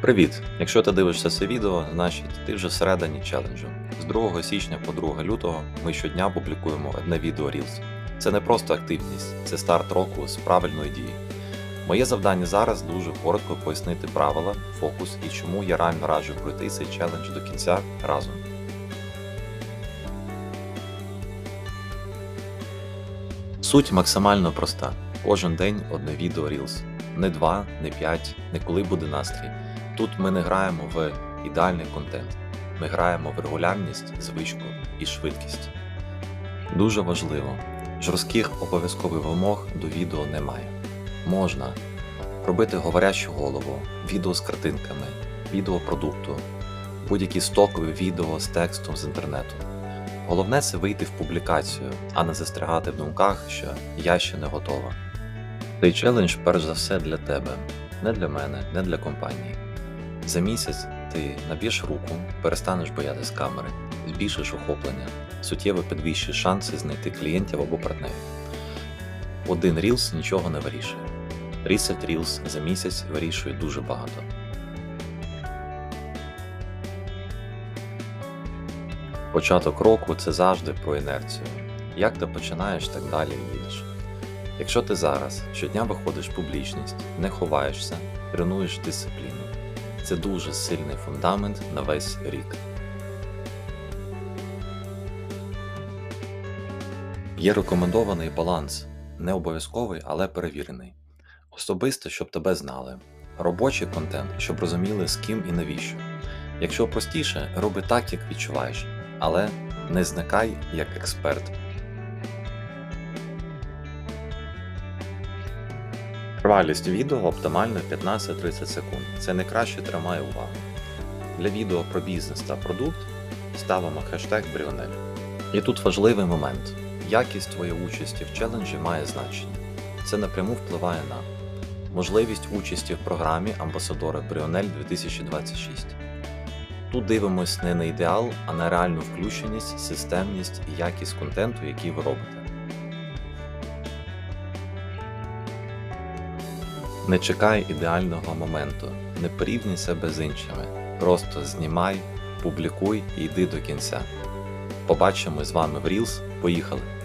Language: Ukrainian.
Привіт! Якщо ти дивишся це відео, значить ти вже всередині челенджу. З 2 січня по 2 лютого ми щодня публікуємо одне відео Reels. Це не просто активність, це старт року з правильної дії. Моє завдання зараз дуже коротко пояснити правила, фокус і чому я реально раджу пройти цей челендж до кінця разом. Суть максимально проста. Кожен день одне відео Reels. Не два, не п'ять, не коли буде настрій. Тут ми не граємо в ідеальний контент. Ми граємо в регулярність, звичку і швидкість. Дуже важливо, жорстких обов'язкових вимог до відео немає. Можна робити говорящу голову, відео з картинками, відео продукту, будь-які стокові відео з текстом з інтернету. Головне це вийти в публікацію, а не застрягати в думках, що я ще не готова. Цей челендж перш за все для тебе, не для мене, не для компанії. За місяць ти наб'єш руку, перестанеш боятись камери, збільшиш охоплення, суттєво підвищиш шанси знайти клієнтів або партнерів. Один Reels нічого не вирішує. 30 Reels за місяць вирішує дуже багато. Початок року це завжди про інерцію. Як ти починаєш, так далі їдеш. Якщо ти зараз щодня виходиш в публічність, не ховаєшся, тренуєш дисципліну, це дуже сильний фундамент на весь рік. Є рекомендований баланс, не обов'язковий, але перевірений. Особисто, щоб тебе знали. Робочий контент, щоб розуміли з ким і навіщо. Якщо простіше, роби так, як відчуваєш, але не зникай як експерт. Тривалість відео оптимально 15-30 секунд. Це найкраще тримає увагу. Для відео про бізнес та продукт ставимо хештег Бріонель. І тут важливий момент. Якість твоєї участі в челенджі має значення. Це напряму впливає на можливість участі в програмі Амбасадора Бріонель 2026. Тут дивимось не на ідеал, а на реальну включеність, системність і якість контенту, який ви робите. Не чекай ідеального моменту, не порівнюй себе з іншими. Просто знімай, публікуй і йди до кінця. Побачимо з вами в Reels. Поїхали!